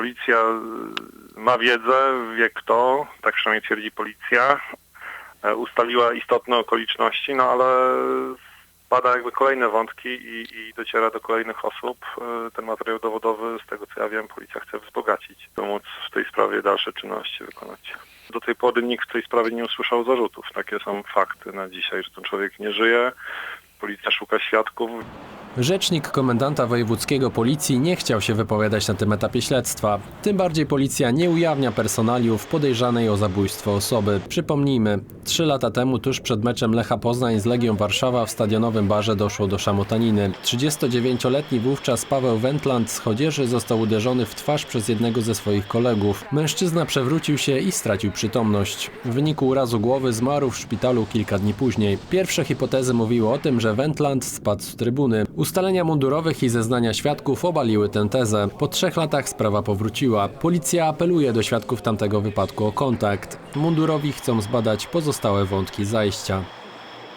Policja y, ma wiedzę, wie kto, tak przynajmniej twierdzi policja. E, Ustaliła istotne okoliczności, no ale bada jakby kolejne wątki i, i dociera do kolejnych osób. E, Ten materiał dowodowy, z tego co ja wiem, policja chce wzbogacić, by móc w tej sprawie dalsze czynności wykonać. Do tej pory nikt w tej sprawie nie usłyszał zarzutów. Takie są fakty na dzisiaj, że ten człowiek nie żyje. Policja szuka świadków. Rzecznik komendanta wojewódzkiego policji nie chciał się wypowiadać na tym etapie śledztwa. Tym bardziej policja nie ujawnia personaliów podejrzanej o zabójstwo osoby. Przypomnijmy, trzy lata temu, tuż przed meczem Lecha Poznań z Legią Warszawa w stadionowym barze doszło do szamotaniny. 39-letni wówczas Paweł Wendland z Chodzieży został uderzony w twarz przez jednego ze swoich kolegów. Mężczyzna przewrócił się i stracił przytomność. W wyniku urazu głowy zmarł w szpitalu kilka dni później. Pierwsze hipotezy mówiły o tym, że Wendland spadł z trybuny. Ustalenia mundurowych i zeznania świadków obaliły tę tezę. Po trzech latach sprawa powróciła. Policja apeluje do świadków tamtego wypadku o kontakt. Mundurowi chcą zbadać pozostałe wątki zajścia.